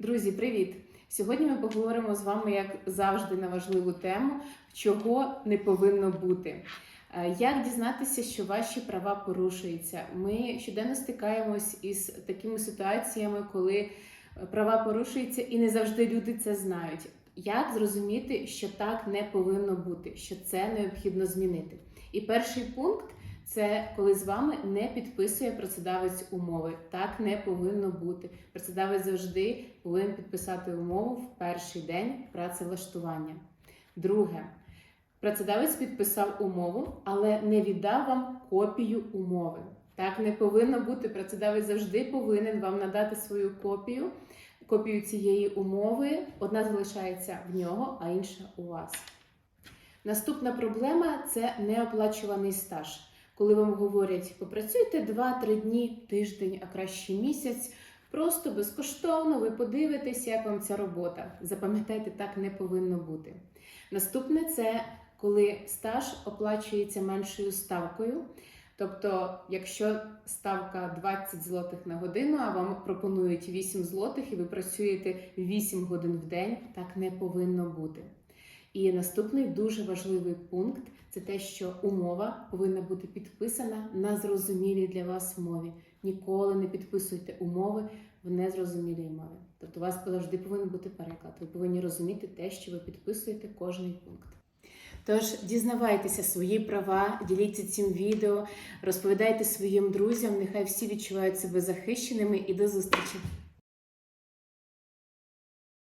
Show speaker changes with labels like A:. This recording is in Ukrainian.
A: Друзі, привіт! Сьогодні ми поговоримо з вами, як завжди, на важливу тему, чого не повинно бути. Е, Як дізнатися, що ваші права порушуються? Ми щоденно стикаємось із такими ситуаціями, коли е, права порушуються, і не завжди люди це знають. Як зрозуміти, що так не повинно бути, що це необхідно змінити? І перший пункт це коли з вами не підписує працедавець умови. Так не повинно бути. Працедавець завжди повинен підписати умову в перший день працевлаштування. Друге, працедавець підписав умову, але не віддав вам копію умови. Так не повинно бути. Працедавець завжди повинен вам надати свою копію, копію цієї умови. Одна залишається в нього, а інша у вас. Наступна проблема це неоплачуваний стаж. Коли вам говорять, попрацюйте 2-3 дні, тиждень, а краще місяць, просто безкоштовно ви подивитесь, як вам ця робота. Запам'ятайте, так не повинно бути. Наступне це коли стаж оплачується меншою ставкою. Тобто, якщо ставка 20 злотих на годину, а вам пропонують 8 злотих, і ви працюєте 8 годин в день, так не повинно бути. І наступний дуже важливий пункт це те, що умова повинна бути підписана на зрозумілій для вас мові. Ніколи не підписуйте умови в незрозумілій мові. Тобто у вас завжди повинен бути переклад. Ви повинні розуміти те, що ви підписуєте кожний пункт. Тож дізнавайтеся свої права, діліться цим відео, розповідайте своїм друзям. Нехай всі відчувають себе захищеними і до зустрічі!